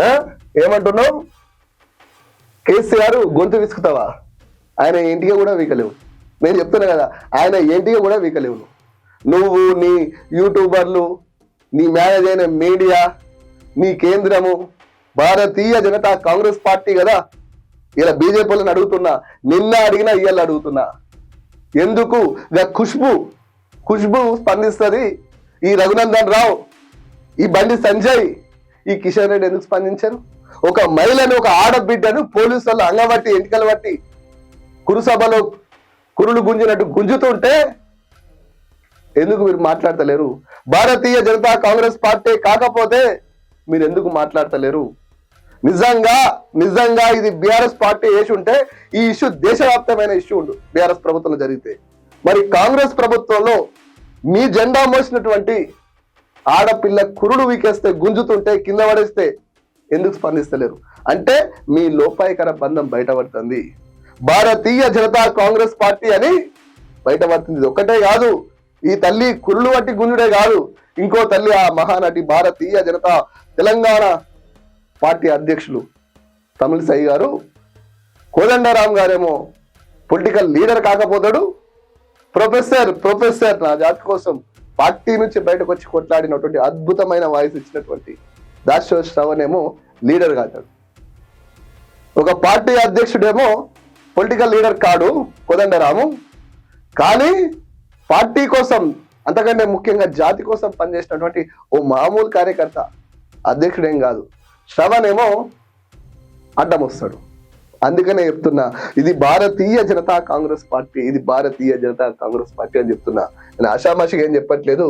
ఆ? ఏమంటున్నావు? కేసీఆర్ గొంతు విసుకుతావా? ఆయన ఇంటికి కూడా వీకలేవు. నేను చెప్తున్నా కదా ఆయన ఏంటిగా కూడా వీకలేవు. నువ్వు నీ యూట్యూబర్లు నీ మేనేజ్ అయిన మీడియా నీ కేంద్రము భారతీయ జనతా కాంగ్రెస్ పార్టీ కదా. ఇలా బీజేపీలను అడుగుతున్నా నిన్న అడిగినా ఇవాళ అడుగుతున్నా. ఎందుకు? గా ఖుష్బు ఖుష్బు స్పందిస్తుంది ఈ రఘునందన్ రావు ఈ బండి సంజయ్. ఈ కిషన్ రెడ్డి ఎందుకు స్పందించారు? ఒక మహిళను ఒక ఆడబిడ్డను పోలీసు వాళ్ళు అంగబట్టి ఎంటికలు బట్టి కురుసభలో కురులు గుంజినట్టు గుంజుతుంటే ఎందుకు మీరు మాట్లాడతలేరు? భారతీయ జనతా కాంగ్రెస్ పార్టీ కాకపోతే మీరు ఎందుకు మాట్లాడతలేరు? నిజంగా నిజంగా ఇది బీఆర్ఎస్ పార్టీ వేసి ఉంటే ఈ ఇష్యూ దేశవ్యాప్తమైన ఇష్యూ ఉండు బీఆర్ఎస్ ప్రభుత్వంలో జరిగితే. మరి కాంగ్రెస్ ప్రభుత్వంలో మీ జెండా మోసినటువంటి ఆడపిల్ల కురుడు వీకేస్తే గుంజుతుంటే కింద పడేస్తే ఎందుకు స్పందిస్తలేరు? అంటే మీ లోపాయకర బంధం బయటపడుతుంది. భారతీయ జనతా కాంగ్రెస్ పార్టీ అని బయటపడుతుంది. ఇది ఒక్కటే కాదు. ఈ తల్లి కురులు వంటి గుంజుడే కాదు. ఇంకో తల్లి ఆ మహానటి భారతీయ జనతా తెలంగాణ పార్టీ అధ్యక్షులు తమిళసై గారు కోదండరామ్ గారేమో పొలిటికల్ లీడర్ కాకపోతాడు. ప్రొఫెసర్ ప్రొఫెసర్ నా జాతి కోసం పార్టీ నుంచి బయటకు వచ్చి కొట్లాడినటువంటి అద్భుతమైన వాయిస్ ఇచ్చినటువంటి దాశో శ్రవణ్ ఏమో లీడర్ కాతాడు ఒక పార్టీ అధ్యక్షుడేమో పొలిటికల్ లీడర్ కాడు కోదండరాము. కానీ పార్టీ కోసం అంతకంటే ముఖ్యంగా జాతి కోసం పనిచేసినటువంటి ఓ మామూలు కార్యకర్త అధ్యక్షుడేం కాదు. శ్రవణ్ ఏమో అడ్డం వస్తాడు. అందుకనే చెప్తున్నా ఇది భారతీయ జనతా కాంగ్రెస్ పార్టీ ఇది భారతీయ జనతా కాంగ్రెస్ పార్టీ అని చెప్తున్నా. నేను ఆషామాషిగా ఏం చెప్పట్లేదు.